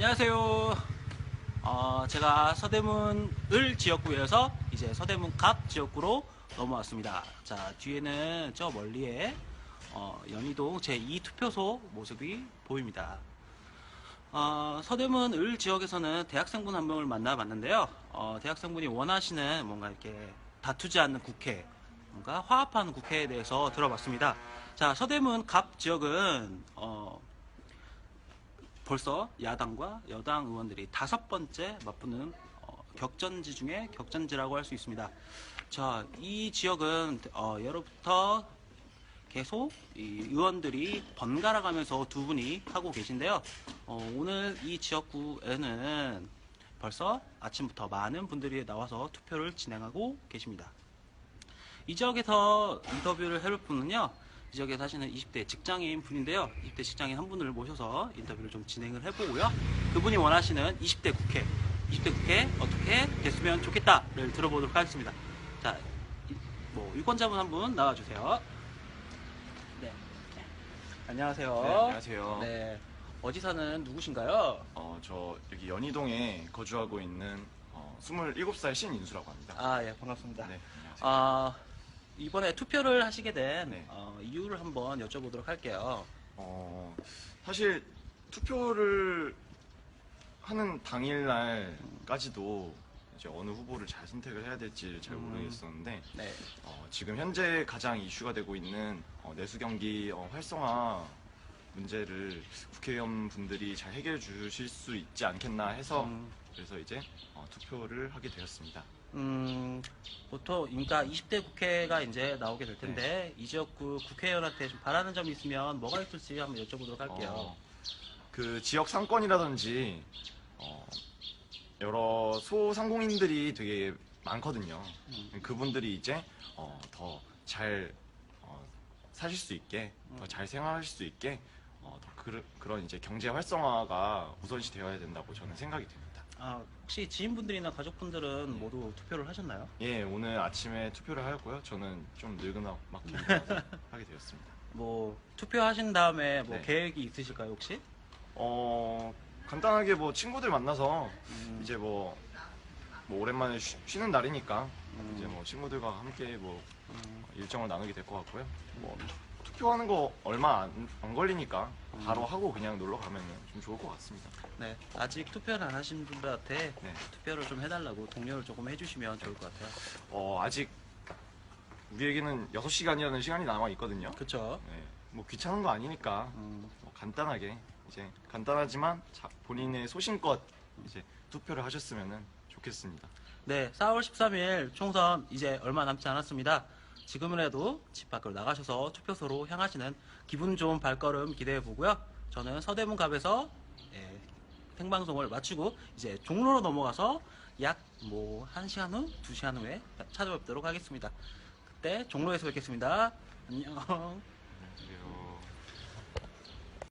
안녕하세요. 어, 제가 서대문 을 지역구에서 이제 서대문 갑 지역구로 넘어왔습니다. 자, 뒤에는 저 멀리에 어, 연희동 제2 투표소 모습이 보입니다. 어, 서대문 을 지역에서는 대학생분 한 명을 만나봤는데요. 어, 대학생분이 원하시는 뭔가 이렇게 다투지 않는 국회, 뭔가 화합하는 국회에 대해서 들어봤습니다. 자, 서대문 갑 지역은 어, 벌써 야당과 여당 의원들이 다섯 번째 맞붙는 어, 격전지 중에 격전지라고 할 수 있습니다. 자, 이 지역은 어, 예로부터 계속 이 의원들이 번갈아 가면서 두 분이 하고 계신데요. 어, 오늘 이 지역구에는 벌써 아침부터 많은 분들이 나와서 투표를 진행하고 계십니다. 이 지역에서 인터뷰를 해볼 분은요. 이 지역에 사시는 20대 직장인 분인데요. 20대 직장인 한 분을 모셔서 인터뷰를 좀 진행을 해보고요. 그분이 원하시는 20대 국회, 20대 국회 어떻게 됐으면 좋겠다를 들어보도록 하겠습니다. 자, 이- 뭐 유권자분 한 분 나와주세요. 네. 안녕하세요. 네, 안녕하세요. 네. 어디 사는 누구신가요? 어, 저 여기 연희동에 거주하고 있는 어, 27살 신인수라고 합니다. 아, 예, 반갑습니다. 네, 안녕하세요. 아, 이번에 투표를 하시게 된 네. 어, 이유를 한번 여쭤보도록 할게요. 어, 사실 투표를 하는 당일날까지도 이제 어느 후보를 잘 선택을 해야 될지 잘 음. 모르겠었는데 네. 어, 지금 현재 가장 이슈가 되고 있는 어, 내수 경기 어, 활성화 문제를 국회의원 분들이 잘 해결해 주실 수 있지 않겠나 해서 음, 그래서 이제 어, 투표를 하게 되었습니다. 음, 보통, 그러니까 20대 국회가 이제 나오게 될 텐데, 네. 이 지역구 국회의원한테 좀 바라는 점이 있으면 뭐가 있을지 한번 여쭤보도록 할게요. 어, 그 지역 상권이라든지 어, 여러 소상공인들이 되게 많거든요. 음. 그분들이 이제 어, 더잘 어, 사실 수 있게, 더잘 생활하실 수 있게 어, 더 그, 그런 이제 경제 활성화가 우선시 되어야 된다고 저는 생각이 됩니다. 아, 혹시 지인분들이나 가족분들은 모두 투표를 하셨나요? 예, 오늘 아침에 투표를 하였고요. 저는 좀 늙은아 맞게 하게 되었습니다. 뭐, 투표하신 다음에 뭐 네. 계획이 있으실까요, 혹시? 어, 간단하게 뭐 친구들 만나서 음, 이제 뭐, 뭐 오랜만에 쉬, 는 날이니까 음. 이제 뭐 친구들과 함께 뭐 음, 일정을 나누게 될 것 같고요. 뭐 투표하는 거 얼마 안, 안 걸리니까 바로 하고 그냥 놀러 가면 좀 좋을 것 같습니다. 네. 아직 투표를 안 하신 분들한테 네. 투표를 좀 해달라고 독려를 조금 해주시면 좋을 것 같아요. 어, 아직 우리에게는 6시간이라는 시간이 남아 있거든요. 그쵸? 네, 뭐 귀찮은 거 아니니까 음, 뭐 간단하게 이제 간단하지만 자- 본인의 소신껏 이제 투표를 하셨으면 좋겠습니다. 네, 4월 13일 총선 이제 얼마 남지 않았습니다. 지금이라도 집 밖으로 나가셔서 투표소로 향하시는 기분 좋은 발걸음 기대해 보고요. 저는 서대문 갑에서 예, 생방송을 마치고 이제 종로로 넘어가서 약 뭐 1시간 후, 2시간 후에 찾아뵙도록 하겠습니다. 그때 종로에서 뵙겠습니다. 안녕.